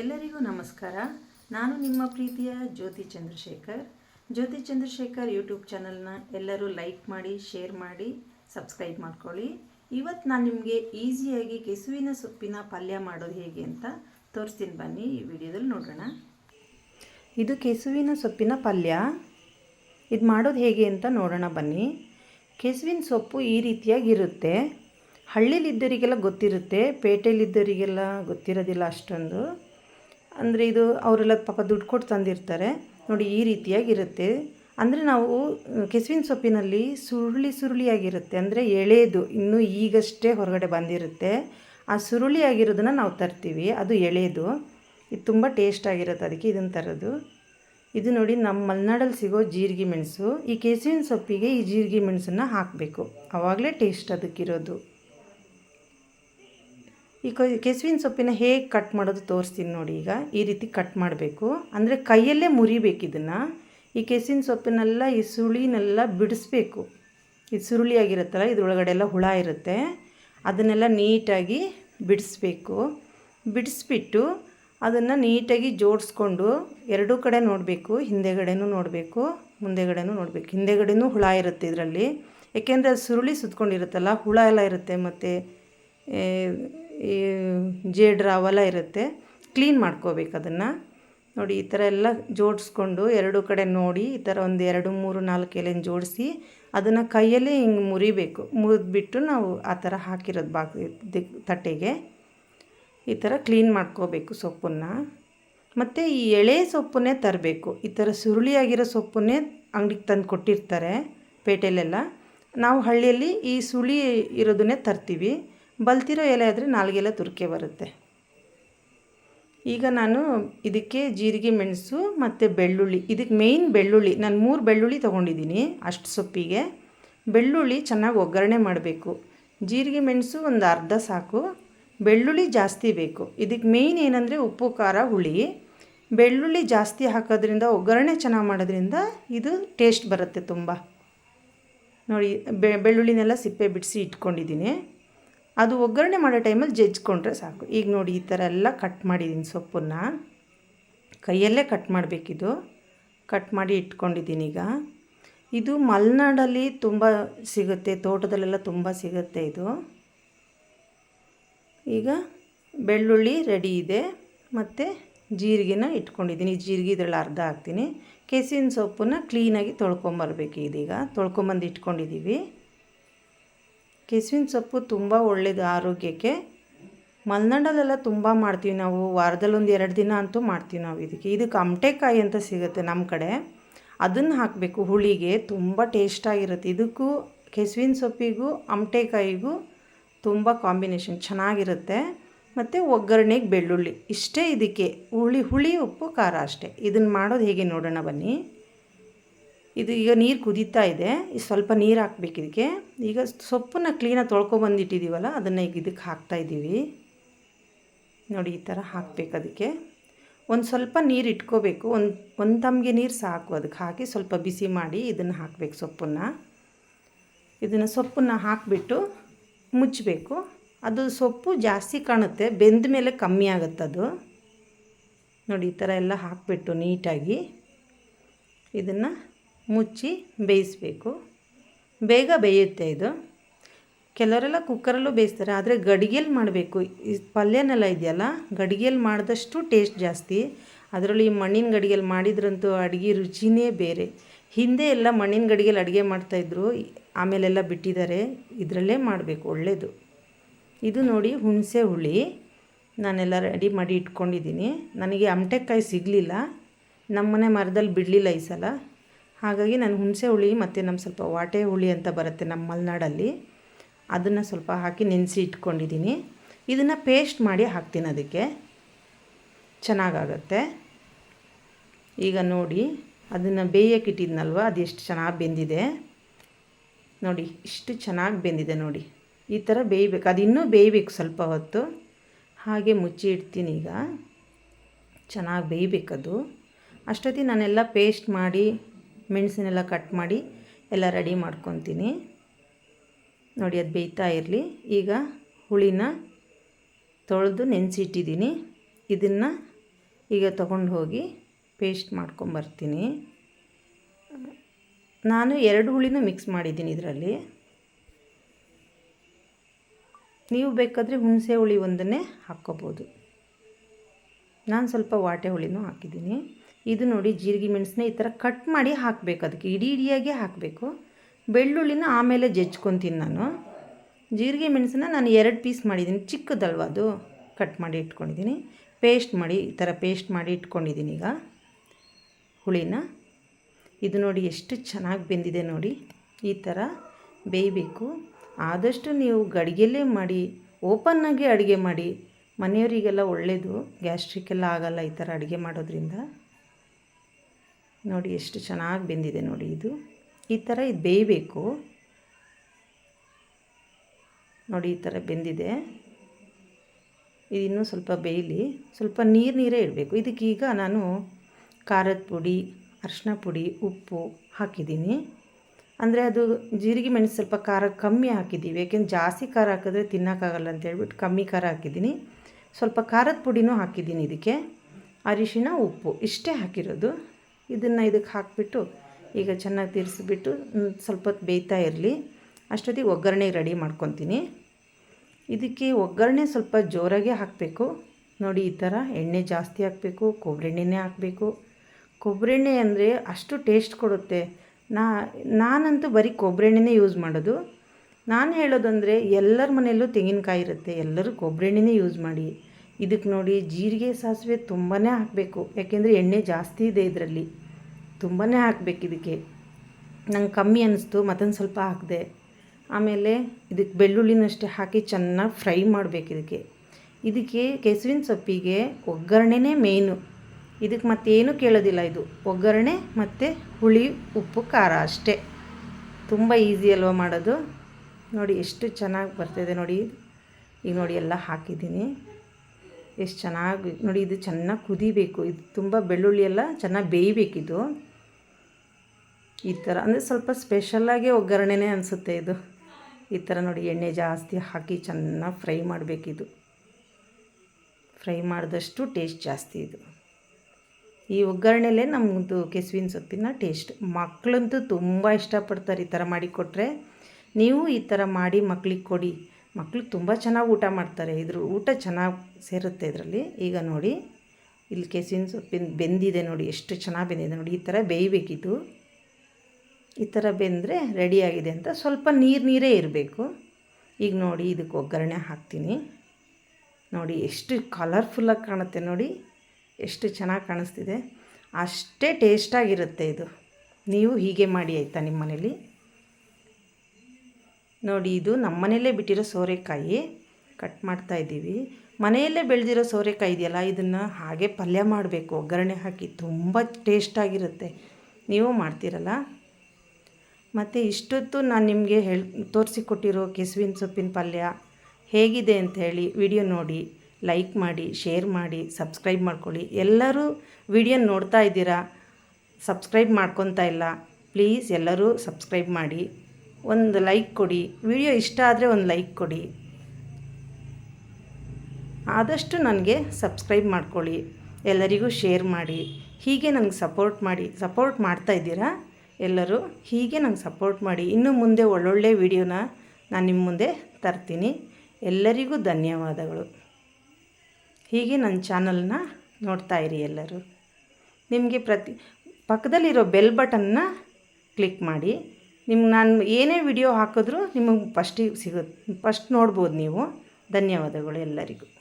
ಎಲ್ಲರಿಗೂ ನಮಸ್ಕಾರ. ನಾನು ನಿಮ್ಮ ಪ್ರೀತಿಯ ಜ್ಯೋತಿ ಚಂದ್ರಶೇಖರ್. ಜ್ಯೋತಿ ಚಂದ್ರಶೇಖರ್ ಯೂಟ್ಯೂಬ್ ಚಾನಲ್ನ ಎಲ್ಲರೂ ಲೈಕ್ ಮಾಡಿ, ಶೇರ್ ಮಾಡಿ, ಸಬ್ಸ್ಕ್ರೈಬ್ ಮಾಡ್ಕೊಳ್ಳಿ. ಇವತ್ತು ನಾನು ನಿಮಗೆ ಈಸಿಯಾಗಿ ಕೆಸುವಿನ ಸೊಪ್ಪಿನ ಪಲ್ಯ ಮಾಡೋದು ಹೇಗೆ ಅಂತ ತೋರಿಸ್ತೀನಿ ಬನ್ನಿ ಈ ವಿಡಿಯೋದಲ್ಲಿ ನೋಡೋಣ. ಇದು ಕೆಸುವಿನ ಸೊಪ್ಪಿನ ಪಲ್ಯ. ಇದು ಮಾಡೋದು ಹೇಗೆ ಅಂತ ನೋಡೋಣ ಬನ್ನಿ. ಕೆಸುವಿನ ಸೊಪ್ಪು ಈ ರೀತಿಯಾಗಿರುತ್ತೆ. ಹಳ್ಳಿಲಿದ್ದವರಿಗೆಲ್ಲ ಗೊತ್ತಿರುತ್ತೆ ಪೇಟೆಯಲ್ಲಿದ್ದವರಿಗೆಲ್ಲ ಗೊತ್ತಿರೋದಿಲ್ಲ ಅಷ್ಟೊಂದು. ಅಂದರೆ ಇದು ಅವರೆಲ್ಲ ಪಾಪ ದುಡ್ಡು ಕೊಟ್ಟು ತಂದಿರ್ತಾರೆ. ನೋಡಿ, ಈ ರೀತಿಯಾಗಿರುತ್ತೆ. ಅಂದರೆ ನಾವು ಕೆಸುವಿನ ಸೊಪ್ಪಿನಲ್ಲಿ ಸುರುಳಿ ಸುರುಳಿಯಾಗಿರುತ್ತೆ. ಅಂದರೆ ಎಳೆದು, ಇನ್ನೂ ಈಗಷ್ಟೇ ಹೊರಗಡೆ ಬಂದಿರುತ್ತೆ. ಆ ಸುರುಳಿ ಆಗಿರೋದನ್ನು ನಾವು ತರ್ತೀವಿ. ಅದು ಎಳೆದು. ಇದು ತುಂಬ ಟೇಸ್ಟ್ ಆಗಿರುತ್ತೆ ಅದಕ್ಕೆ ಇದನ್ನು ತರೋದು. ಇದು ನೋಡಿ, ನಮ್ಮ ಮಲೆನಾಡಲ್ಲಿ ಸಿಗೋ ಜೀರಿಗೆ ಮೆಣಸು. ಈ ಕೆಸುವಿನ ಸೊಪ್ಪಿಗೆ ಈ ಜೀರಿಗೆ ಮೆಣಸನ್ನು ಹಾಕಬೇಕು. ಆವಾಗಲೇ ಟೇಸ್ಟ್ ಅದಕ್ಕಿರೋದು. ಈ ಕೆಸುವಿನ ಸೊಪ್ಪಿನ ಹೇಗೆ ಕಟ್ ಮಾಡೋದು ತೋರಿಸ್ತೀನಿ ನೋಡಿ ಈಗ. ಈ ರೀತಿ ಕಟ್ ಮಾಡಬೇಕು. ಅಂದರೆ ಕೈಯಲ್ಲೇ ಮುರಿಬೇಕು ಇದನ್ನು. ಈ ಕೆಸುವಿನ ಸೊಪ್ಪಿನೆಲ್ಲ, ಈ ಸುಳಿನೆಲ್ಲ ಬಿಡಿಸ್ಬೇಕು. ಇದು ಸುರುಳಿಯಾಗಿರುತ್ತಲ್ಲ ಇದ್ರೊಳಗಡೆ ಎಲ್ಲ ಹುಳ ಇರುತ್ತೆ. ಅದನ್ನೆಲ್ಲ ನೀಟಾಗಿ ಬಿಡಿಸ್ಬೇಕು. ಬಿಡಿಸ್ಬಿಟ್ಟು ಅದನ್ನು ನೀಟಾಗಿ ಜೋಡಿಸ್ಕೊಂಡು ಎರಡೂ ಕಡೆ ನೋಡಬೇಕು, ಹಿಂದೆಗಡೆನೂ ನೋಡಬೇಕು, ಮುಂದೆಗಡೆನೂ ನೋಡಬೇಕು. ಹಿಂದೆಗಡೆನೂ ಹುಳ ಇರುತ್ತೆ ಇದರಲ್ಲಿ. ಏಕೆಂದರೆ ಅದು ಸುರುಳಿ ಸುತ್ಕೊಂಡಿರುತ್ತಲ್ಲ, ಹುಳ ಎಲ್ಲ ಇರುತ್ತೆ ಮತ್ತು ಈ ಜೇಡ್ರ ಅವೆಲ್ಲ ಇರುತ್ತೆ. ಕ್ಲೀನ್ ಮಾಡ್ಕೋಬೇಕು ಅದನ್ನು. ನೋಡಿ, ಈ ಥರ ಎಲ್ಲ ಜೋಡಿಸ್ಕೊಂಡು ಎರಡು ಕಡೆ ನೋಡಿ, ಈ ಥರ ಒಂದು ಎರಡು, ಮೂರು, ನಾಲ್ಕು ಎಲೆನ ಜೋಡಿಸಿ ಅದನ್ನು ಕೈಯಲ್ಲೇ ಹಿಂಗೆ ಮುರಿಬೇಕು. ಮುರಿದ್ಬಿಟ್ಟು ನಾವು ಆ ಥರ ಹಾಕಿರೋದು ಬಾ ತಟ್ಟೆಗೆ. ಈ ಥರ ಕ್ಲೀನ್ ಮಾಡ್ಕೋಬೇಕು ಸೊಪ್ಪನ್ನು. ಮತ್ತು ಈ ಎಳೆ ಸೊಪ್ಪನ್ನೇ ತರಬೇಕು. ಈ ಥರ ಸುರುಳಿಯಾಗಿರೋ ಸೊಪ್ಪನ್ನೇ ಅಂಗಡಿಗೆ ತಂದು ಕೊಟ್ಟಿರ್ತಾರೆ ಪೇಟೆಲೆಲ್ಲ. ನಾವು ಹಳ್ಳಿಯಲ್ಲಿ ಈ ಸುಳಿ ಇರೋದನ್ನೇ ತರ್ತೀವಿ. ಬಲ್ತಿರೋ ಎಲೆ ಆದರೆ ನಾಲ್ಗೆಲ್ಲ ತುರ್ಕೆ ಬರುತ್ತೆ. ಈಗ ನಾನು ಇದಕ್ಕೆ ಜೀರಿಗೆ, ಮೆಣಸು ಮತ್ತು ಬೆಳ್ಳುಳ್ಳಿ. ಇದಕ್ಕೆ ಮೇಯ್ನ್ ಬೆಳ್ಳುಳ್ಳಿ. ನಾನು ಮೂರು ಬೆಳ್ಳುಳ್ಳಿ ತೊಗೊಂಡಿದ್ದೀನಿ ಅಷ್ಟು ಸೊಪ್ಪಿಗೆ. ಬೆಳ್ಳುಳ್ಳಿ ಚೆನ್ನಾಗಿ ಒಗ್ಗರಣೆ ಮಾಡಬೇಕು. ಜೀರಿಗೆ, ಮೆಣಸು ಒಂದು ಅರ್ಧ ಸಾಕು. ಬೆಳ್ಳುಳ್ಳಿ ಜಾಸ್ತಿ ಬೇಕು. ಇದಕ್ಕೆ ಮೇಯ್ನ್ ಏನಂದರೆ ಉಪ್ಪು, ಖಾರ, ಹುಳಿ. ಬೆಳ್ಳುಳ್ಳಿ ಜಾಸ್ತಿ ಹಾಕೋದ್ರಿಂದ, ಒಗ್ಗರಣೆ ಚೆನ್ನಾಗಿ ಮಾಡೋದ್ರಿಂದ ಇದು ಟೇಸ್ಟ್ ಬರುತ್ತೆ ತುಂಬ. ನೋಡಿ ಬೆಳ್ಳುಳ್ಳಿನೆಲ್ಲ ಸಿಪ್ಪೆ ಬಿಡಿಸಿ ಇಟ್ಕೊಂಡಿದ್ದೀನಿ. ಅದು ಒಗ್ಗರಣೆ ಮಾಡೋ ಟೈಮಲ್ಲಿ ಜಜ್ಜಿಕೊಂಡ್ರೆ ಸಾಕು. ಈಗ ನೋಡಿ, ಈ ಥರ ಎಲ್ಲ ಕಟ್ ಮಾಡಿದ್ದೀನಿ ಸೊಪ್ಪನ್ನು. ಕೈಯಲ್ಲೇ ಕಟ್ ಮಾಡಬೇಕಿದು. ಕಟ್ ಮಾಡಿ ಇಟ್ಕೊಂಡಿದ್ದೀನಿ ಈಗ. ಇದು ಮಲೆನಾಡಲ್ಲಿ ತುಂಬ ಸಿಗುತ್ತೆ, ತೋಟದಲ್ಲೆಲ್ಲ ತುಂಬ ಸಿಗುತ್ತೆ ಇದು. ಈಗ ಬೆಳ್ಳುಳ್ಳಿ ರೆಡಿ ಇದೆ. ಮತ್ತು ಜೀರಿಗೆನ ಇಟ್ಕೊಂಡಿದ್ದೀನಿ ಜೀರಿಗೆ ಇದರಲ್ಲಿ ಅರ್ಧ ಹಾಕ್ತೀನಿ. ಕೆಸಿನ ಸೊಪ್ಪನ್ನು ಕ್ಲೀನಾಗಿ ತೊಳ್ಕೊಂಬರ್ಬೇಕು ಇದೀಗ ತೊಳ್ಕೊಂಬಂದು ಇಟ್ಕೊಂಡಿದ್ದೀವಿ ಕೆಸುವಿನ ಸೊಪ್ಪು ತುಂಬ ಒಳ್ಳೆಯದು ಆರೋಗ್ಯಕ್ಕೆ. ಮಲೆನಾಡಲ್ಲೆಲ್ಲ ತುಂಬ ಮಾಡ್ತೀವಿ ನಾವು ವಾರದಲ್ಲಿ ಒಂದು ಎರಡು ದಿನ ಅಂತೂ ಮಾಡ್ತೀವಿ ನಾವು ಇದಕ್ಕೆ. ಇದಕ್ಕೆ ಅಮಟೆಕಾಯಿ ಅಂತ ಸಿಗುತ್ತೆ ನಮ್ಮ ಕಡೆ. ಅದನ್ನು ಹಾಕಬೇಕು, ಹುಳಿಗೆ ತುಂಬ ಟೇಸ್ಟಾಗಿರುತ್ತೆ ಇದಕ್ಕೂ ಕೆಸುವಿನ ಸೊಪ್ಪಿಗೂ ಅಮಟೆಕಾಯಿಗೂ ತುಂಬ ಕಾಂಬಿನೇಷನ್ ಚೆನ್ನಾಗಿರುತ್ತೆ. ಮತ್ತು ಒಗ್ಗರಣೆಗೆ ಬೆಳ್ಳುಳ್ಳಿ, ಇಷ್ಟೇ ಇದಕ್ಕೆ. ಹುಳಿ ಹುಳಿ, ಉಪ್ಪು, ಖಾರ ಅಷ್ಟೇ. ಇದನ್ನು ಮಾಡೋದು ಹೇಗೆ ನೋಡೋಣ ಬನ್ನಿ. ಇದು ಈಗ ನೀರು ಕುದೀತಾ ಇದೆ. ಸ್ವಲ್ಪ ನೀರು ಹಾಕ್ಬೇಕು ಇದಕ್ಕೆ ಈಗ ಸೊಪ್ಪನ್ನು ಕ್ಲೀನಾಗಿ ತೊಳ್ಕೊಬಂದಿಟ್ಟಿದ್ದೀವಲ್ಲ ಅದನ್ನು ಈಗ ಇದಕ್ಕೆ ಹಾಕ್ತಾಯಿದ್ದೀವಿ ನೋಡಿ, ಈ ಥರ ಹಾಕ್ಬೇಕು ಅದಕ್ಕೆ. ಒಂದು ಸ್ವಲ್ಪ ನೀರು ಇಟ್ಕೋಬೇಕು. ಒಂದು ಒಂದು ತಮಗೆ ನೀರು ಸಾಕು ಅದಕ್ಕೆ ಹಾಕಿ ಸ್ವಲ್ಪ ಬಿಸಿ ಮಾಡಿ ಇದನ್ನು ಹಾಕಬೇಕು ಸೊಪ್ಪನ್ನು. ಇದನ್ನು ಸೊಪ್ಪನ್ನು ಹಾಕಿಬಿಟ್ಟು ಮುಚ್ಚಬೇಕು ಅದು ಸೊಪ್ಪು ಜಾಸ್ತಿ ಕಾಣುತ್ತೆ, ಬೆಂದ ಮೇಲೆ ಕಮ್ಮಿ ಆಗುತ್ತೆ ಅದು. ನೋಡಿ, ಈ ಥರ ಎಲ್ಲ ಹಾಕಿಬಿಟ್ಟು ನೀಟಾಗಿ ಇದನ್ನು ಮುಚ್ಚಿ ಬೇಯಿಸಬೇಕು. ಬೇಗ ಬೇಯುತ್ತೆ ಇದು. ಕೆಲವರೆಲ್ಲ ಕುಕ್ಕರಲ್ಲೂ ಬೇಯಿಸ್ತಾರೆ, ಆದರೆ ಗಡಿಗೆಯಲ್ಲಿ ಮಾಡಬೇಕು. ಈ ಪಲ್ಯನೆಲ್ಲ ಇದೆಯಲ್ಲ ಗಡಿಗೆಯಲ್ಲಿ ಮಾಡಿದಷ್ಟು ಟೇಸ್ಟ್ ಜಾಸ್ತಿ. ಅದರಲ್ಲಿ ಈ ಮಣ್ಣಿನ ಗಡಿಗೆಯಲ್ಲಿ ಮಾಡಿದ್ರಂತೂ ಅಡುಗೆ ರುಚಿನೇ ಬೇರೆ. ಹಿಂದೆ ಎಲ್ಲ ಮಣ್ಣಿನ ಗಡಿಗೆಯಲ್ಲಿ ಅಡುಗೆ ಮಾಡ್ತಾಯಿದ್ರು ಆಮೇಲೆಲ್ಲ ಬಿಟ್ಟಿದ್ದಾರೆ. ಇದರಲ್ಲೇ ಮಾಡಬೇಕು ಒಳ್ಳೆಯದು ಇದು ನೋಡಿ ಹುಣಸೆ ಹುಳಿ. ನಾನೆಲ್ಲ ರೆಡಿ ಮಾಡಿ ಇಟ್ಕೊಂಡಿದ್ದೀನಿ. ನನಗೆ ಅಮಟೆಕಾಯಿ ಸಿಗಲಿಲ್ಲ. ನಮ್ಮನೆ ಮರದಲ್ಲಿ ಬಿಡಲಿಲ್ಲ ಈ ಸಲ. ಹಾಗಾಗಿ ನಾನು ಹುಣಸೆ ಹುಳಿ ಮತ್ತು ನಮ್ಮ ಸ್ವಲ್ಪ ವಾಟೆ ಹುಳಿ ಅಂತ ಬರುತ್ತೆ ನಮ್ಮ ಮಲೆನಾಡಲ್ಲಿ. ಅದನ್ನು ಸ್ವಲ್ಪ ಹಾಕಿ ನೆನೆಸಿ ಇಟ್ಕೊಂಡಿದ್ದೀನಿ ಇದನ್ನು ಪೇಸ್ಟ್ ಮಾಡಿ ಹಾಕ್ತೀನಿ ಅದಕ್ಕೆ. ಚೆನ್ನಾಗಾಗತ್ತೆ. ಈಗ ನೋಡಿ, ಅದನ್ನು ಬೇಯಕ್ಕೆ ಇಟ್ಟಿದ್ನಲ್ವ? ಅದು ಎಷ್ಟು ಚೆನ್ನಾಗಿ ಬೆಂದಿದೆ. ನೋಡಿ, ಇಷ್ಟು ಚೆನ್ನಾಗಿ ಬೆಂದಿದೆ ನೋಡಿ. ಈ ಥರ ಬೇಯಬೇಕು. ಅದು ಇನ್ನೂ ಬೇಯಬೇಕು ಸ್ವಲ್ಪ ಹೊತ್ತು. ಹಾಗೆ ಮುಚ್ಚಿ ಇಡ್ತೀನಿ ಈಗ. ಚೆನ್ನಾಗಿ ಬೇಯಬೇಕದು. ಅಷ್ಟೊತ್ತಿಗೆ ನಾನೆಲ್ಲ ಪೇಸ್ಟ್ ಮಾಡಿ ಮೆಣಸನ್ನೆಲ್ಲ ಕಟ್ ಮಾಡಿ ಎಲ್ಲ ರೆಡಿ ಮಾಡ್ಕೊತೀನಿ. ನೋಡಿ, ಅದು ಬೇಯ್ತಾ ಇರಲಿ. ಈಗ ಹುಳಿನ ತೊಳೆದು ನೆನೆಸಿಟ್ಟಿದ್ದೀನಿ. ಇದನ್ನು ಈಗ ತಗೊಂಡು ಹೋಗಿ ಪೇಸ್ಟ್ ಮಾಡ್ಕೊಂಬರ್ತೀನಿ ನಾನು ಎರಡು ಹುಳಿನೂ ಮಿಕ್ಸ್ ಮಾಡಿದ್ದೀನಿ ಇದರಲ್ಲಿ. ನೀವು ಬೇಕಾದರೆ ಹುಣಸೆ ಹುಳಿ ಒಂದನ್ನೇ ಹಾಕ್ಕೋಬೋದು. ನಾನು ಸ್ವಲ್ಪ ವಾಟೆ ಹುಳಿನೂ ಹಾಕಿದ್ದೀನಿ. ಇದು ನೋಡಿ ಜೀರಿಗೆ ಮೆಣಸನ್ನ ಈ ಥರ ಕಟ್ ಮಾಡಿ ಹಾಕಬೇಕು. ಅದಕ್ಕೆ ಇಡೀ ಇಡಿಯಾಗೆ ಹಾಕಬೇಕು. ಬೆಳ್ಳುಳ್ಳಿನ ಆಮೇಲೆ ಜಜ್ಕೊತೀನಿ ನಾನು. ಜೀರಿಗೆ ಮೆಣಸನ್ನ ನಾನು ಎರಡು ಪೀಸ್ ಮಾಡಿದ್ದೀನಿ. ಚಿಕ್ಕದಲ್ವ ಅದು. ಕಟ್ ಮಾಡಿ ಇಟ್ಕೊಂಡಿದ್ದೀನಿ. ಪೇಸ್ಟ್ ಮಾಡಿ, ಈ ಥರ ಪೇಸ್ಟ್ ಮಾಡಿ ಇಟ್ಕೊಂಡಿದ್ದೀನಿ ಈಗ ಹುಳಿನ. ಇದು ನೋಡಿ ಎಷ್ಟು ಚೆನ್ನಾಗಿ ಬೆಂದಿದೆ ನೋಡಿ. ಈ ಥರ ಬೇಯಬೇಕು. ಆದಷ್ಟು ನೀವು ಗಡಿಗೆಲ್ಲೇ ಮಾಡಿ ಓಪನ್ನಾಗಿ ಅಡುಗೆ ಮಾಡಿ. ಮನೆಯವರಿಗೆಲ್ಲ ಒಳ್ಳೆಯದು ಗ್ಯಾಸ್ಟ್ರಿಕ್ ಎಲ್ಲ ಆಗಲ್ಲ ಈ ಥರ ಅಡುಗೆ ಮಾಡೋದ್ರಿಂದ. ನೋಡಿ ಎಷ್ಟು ಚೆನ್ನಾಗಿ ಬೆಂದಿದೆ ನೋಡಿ ಇದು. ಈ ಥರ ಇದು ಬೇಯಬೇಕು. ನೋಡಿ ಈ ಥರ ಬೆಂದಿದೆ. ಇದಿನ್ನೂ ಸ್ವಲ್ಪ ಬೇಯಲಿ. ಸ್ವಲ್ಪ ನೀರು ನೀರೇ ಇಡಬೇಕು. ಇದಕ್ಕೀಗ ನಾನು ಖಾರದ ಪುಡಿ, ಅರಿಶಿನ ಪುಡಿ, ಉಪ್ಪು ಹಾಕಿದ್ದೀನಿ. ಅಂದರೆ ಅದು ಜೀರಿಗೆ ಮೆಣಸು ಸ್ವಲ್ಪ ಖಾರ ಕಮ್ಮಿ ಹಾಕಿದ್ದೀವಿ. ಯಾಕೆಂದ್ರೆ ಜಾಸ್ತಿ ಖಾರ ಹಾಕಿದ್ರೆ ತಿನ್ನೋಕ್ಕಾಗಲ್ಲ ಅಂತ ಹೇಳ್ಬಿಟ್ಟು ಕಮ್ಮಿ ಖಾರ ಹಾಕಿದ್ದೀನಿ. ಸ್ವಲ್ಪ ಖಾರದ ಪುಡಿನೂ ಹಾಕಿದ್ದೀನಿ ಇದಕ್ಕೆ. ಅರಿಶಿನ, ಉಪ್ಪು ಇಷ್ಟೇ ಹಾಕಿರೋದು. ಇದನ್ನು ಇದಕ್ಕೆ ಹಾಕಿಬಿಟ್ಟು ಈಗ ಚೆನ್ನಾಗಿ ತಿರ್ಸಿಬಿಟ್ಟು ಸ್ವಲ್ಪ ಹೊತ್ತು ಬೇಯ್ತಾ ಇರಲಿ. ಅಷ್ಟೊತ್ತಿಗೆ ಒಗ್ಗರಣೆಗೆ ರೆಡಿ ಮಾಡ್ಕೊತೀನಿ. ಇದಕ್ಕೆ ಒಗ್ಗರಣೆ ಸ್ವಲ್ಪ ಜೋರಾಗೆ ಹಾಕಬೇಕು. ನೋಡಿ, ಈ ಥರ ಎಣ್ಣೆ ಜಾಸ್ತಿ ಹಾಕಬೇಕು ಕೊಬ್ಬರಿ ಎಣ್ಣೆನೇ ಹಾಕಬೇಕು. ಕೊಬ್ಬರಿ ಎಣ್ಣೆ ಅಂದರೆ ಅಷ್ಟು ಟೇಸ್ಟ್ ಕೊಡುತ್ತೆ. ನಾ, ನಾನಂತೂ ಬರೀ ಕೊಬ್ಬರಿ ಎಣ್ಣೆನೇ ಯೂಸ್ ಮಾಡೋದು. ನಾನು ಹೇಳೋದಂದರೆ ಎಲ್ಲರ ಮನೆಯಲ್ಲೂ ತೆಂಗಿನಕಾಯಿ ಇರುತ್ತೆ. ಎಲ್ಲರೂ ಕೊಬ್ಬರಿ ಎಣ್ಣೆನೇ ಯೂಸ್ ಮಾಡಿ. ಇದಕ್ಕೆ ನೋಡಿ ಜೀರಿಗೆ ಸಾಸಿವೆ ತುಂಬಾ ಹಾಕಬೇಕು. ಯಾಕೆಂದರೆ ಎಣ್ಣೆ ಜಾಸ್ತಿ ಇದೆ ಇದರಲ್ಲಿ. ತುಂಬಾ ಹಾಕಬೇಕು ಇದಕ್ಕೆ. ನಂಗೆ ಕಮ್ಮಿ ಅನ್ನಿಸ್ತು ಮತ್ತೊಂದು ಸ್ವಲ್ಪ ಹಾಕಿದೆ. ಆಮೇಲೆ ಇದಕ್ಕೆ ಬೆಳ್ಳುಳ್ಳಿನಷ್ಟೇ ಹಾಕಿ ಚೆನ್ನಾಗಿ ಫ್ರೈ ಮಾಡಬೇಕು ಇದಕ್ಕೆ. ಇದಕ್ಕೆ ಕೆಸುವಿನ ಸೊಪ್ಪಿಗೆ ಒಗ್ಗರಣೆನೇ ಮೇಯ್ನು. ಇದಕ್ಕೆ ಮತ್ತೇನು ಕೇಳೋದಿಲ್ಲ ಇದು. ಒಗ್ಗರಣೆ ಮತ್ತು ಹುಳಿ, ಉಪ್ಪು, ಖಾರ ಅಷ್ಟೇ. ತುಂಬ ಈಸಿ ಅಲ್ವ ಮಾಡೋದು? ನೋಡಿ ಎಷ್ಟು ಚೆನ್ನಾಗಿ ಬರ್ತಾಯಿದೆ ನೋಡಿ. ಈಗ ನೋಡಿ ಎಲ್ಲ ಹಾಕಿದ್ದೀನಿ. ಎಷ್ಟು ಚೆನ್ನಾಗಿ, ನೋಡಿ ಇದು ಚೆನ್ನಾಗಿ ಕುದಿಬೇಕು. ಇದು ತುಂಬ ಬೆಳ್ಳುಳ್ಳಿ ಎಲ್ಲ ಚೆನ್ನಾಗಿ ಬೇಯಬೇಕಿದು ಈ ಥರ ಅಂದರೆ ಸ್ವಲ್ಪ ಸ್ಪೆಷಲ್ಲಾಗಿ ಒಗ್ಗರಣೆನೇ ಅನಿಸುತ್ತೆ ಇದು. ಈ ಥರ ನೋಡಿ ಎಣ್ಣೆ ಜಾಸ್ತಿ ಹಾಕಿ ಚೆನ್ನಾಗಿ ಫ್ರೈ ಮಾಡಬೇಕಿದು ಫ್ರೈ ಮಾಡಿದಷ್ಟು ಟೇಸ್ಟ್ ಜಾಸ್ತಿ ಇದು. ಈ ಒಗ್ಗರಣೆಲೇ ನಮ್ಮದು ಕೆಸುವಿನ ಸೊಪ್ಪಿನ ಟೇಸ್ಟ್ ಮಕ್ಕಳಂತೂ ತುಂಬ ಇಷ್ಟಪಡ್ತಾರೆ ಈ ಥರ ಮಾಡಿಕೊಟ್ರೆ ನೀವು ಈ ಥರ ಮಾಡಿ ಮಕ್ಳಿಗೆ ಕೊಡಿ. ಮಕ್ಕಳು ತುಂಬ ಚೆನ್ನಾಗಿ ಊಟ ಮಾಡ್ತಾರೆ. ಇದ್ರ ಊಟ ಚೆನ್ನಾಗಿ ಸೇರುತ್ತೆ ಇದರಲ್ಲಿ. ಈಗ ನೋಡಿ, ಇಲ್ಲಿ ಕೆಸಿನ ಸೊಪ್ಪಿನ ಬೆಂದಿದೆ ನೋಡಿ, ಎಷ್ಟು ಚೆನ್ನಾಗಿ ಬೆಂದಿದೆ ನೋಡಿ, ಈ ಥರ ಬೇಯಬೇಕಿತ್ತು ಈ ಥರ ಬೆಂದರೆ ರೆಡಿಯಾಗಿದೆ ಅಂತ ಸ್ವಲ್ಪ ನೀರು ನೀರೇ ಇರಬೇಕು. ಈಗ ನೋಡಿ, ಇದಕ್ಕೆ ಒಗ್ಗರಣೆ ಹಾಕ್ತೀನಿ. ನೋಡಿ, ಎಷ್ಟು ಕಲರ್ಫುಲ್ಲಾಗಿ ಕಾಣುತ್ತೆ ನೋಡಿ, ಎಷ್ಟು ಚೆನ್ನಾಗಿ ಕಾಣಿಸ್ತಿದೆ. ಅಷ್ಟೇ ಟೇಸ್ಟಾಗಿರುತ್ತೆ ಇದು. ನೀವು ಹೀಗೆ ಮಾಡಿ ಆಯಿತಾ ನಿಮ್ಮ ಮನೇಲಿ ನೋಡಿ, ಇದು ನಮ್ಮ ಮನೆಯಲ್ಲೇ ಬಿಟ್ಟಿರೋ ಸೋರೆಕಾಯಿ ಕಟ್ ಮಾಡ್ತಾ ಇದ್ದೀವಿ. ಮನೆಯಲ್ಲೇ ಬೆಳೆದಿರೋ ಸೋರೆಕಾಯಿ ಇದೆಯಲ್ಲ, ಇದನ್ನು ಹಾಗೆ ಪಲ್ಯ ಮಾಡಬೇಕು. ಒಗ್ಗರಣೆ ಹಾಕಿ ತುಂಬ ಟೇಸ್ಟಾಗಿರುತ್ತೆ ನೀವು ಮಾಡ್ತೀರಲ್ಲ? ಮತ್ತು ಇಷ್ಟೊತ್ತು ನಾನು ನಿಮಗೆ ಹೇಳಿ, ತೋರಿಸಿಕೊಟ್ಟಿರೋ ಕೆಸುವಿನ ಸೊಪ್ಪಿನ ಪಲ್ಯ ಹೇಗಿದೆ ಅಂತ ಹೇಳಿ ವಿಡಿಯೋ ನೋಡಿ, ಲೈಕ್ ಮಾಡಿ, ಶೇರ್ ಮಾಡಿ, ಸಬ್ಸ್ಕ್ರೈಬ್ ಮಾಡ್ಕೊಳ್ಳಿ. ಎಲ್ಲರೂ ವಿಡಿಯೋ ನೋಡ್ತಾ ಇದ್ದೀರಾ? ಸಬ್ಸ್ಕ್ರೈಬ್ ಮಾಡ್ಕೊತಾ ಇಲ್ಲ. ಪ್ಲೀಸ್ ಎಲ್ಲರೂ ಸಬ್ಸ್ಕ್ರೈಬ್ ಮಾಡಿ. ಒಂದು ಲೈಕ್ ಕೊಡಿ. ವಿಡಿಯೋ ಇಷ್ಟ ಆದರೆ ಒಂದು ಲೈಕ್ ಕೊಡಿ. ಆದಷ್ಟು ನನಗೆ ಸಬ್ಸ್ಕ್ರೈಬ್ ಮಾಡ್ಕೊಳ್ಳಿ. ಎಲ್ಲರಿಗೂ ಶೇರ್ ಮಾಡಿ. ಹೀಗೆ ನನಗೆ ಸಪೋರ್ಟ್ ಮಾಡಿ ಸಪೋರ್ಟ್ ಮಾಡ್ತಾ ಇದ್ದೀರಾ? ಎಲ್ಲರೂ ಹೀಗೆ ನಂಗೆ ಸಪೋರ್ಟ್ ಮಾಡಿ. ಇನ್ನು ಮುಂದೆ ಒಳ್ಳೊಳ್ಳೆ ವಿಡಿಯೋನ ನಾನು ನಿಮ್ಮ ಮುಂದೆ ತರ್ತೀನಿ. ಎಲ್ಲರಿಗೂ ಧನ್ಯವಾದಗಳು. ಹೀಗೆ ನನ್ನ ಚಾನಲ್ನ ನೋಡ್ತಾ ಇರಿ ಎಲ್ಲರೂ. ನಿಮಗೆ ಪ್ರತಿ, ಪಕ್ಕದಲ್ಲಿರೋ ಬೆಲ್ ಬಟನ್ನ ಕ್ಲಿಕ್ ಮಾಡಿ. ನಿಮ್ಗೆ ನಾನು ಏನೇ ವಿಡಿಯೋ ಹಾಕಿದ್ರೂ ನಿಮಗೆ ಫಸ್ಟಿಗೆ ಸಿಗುತ್ತೆ ಫಸ್ಟ್ ನೋಡ್ಬೋದು ನೀವು. ಧನ್ಯವಾದಗಳು ಎಲ್ಲರಿಗೂ.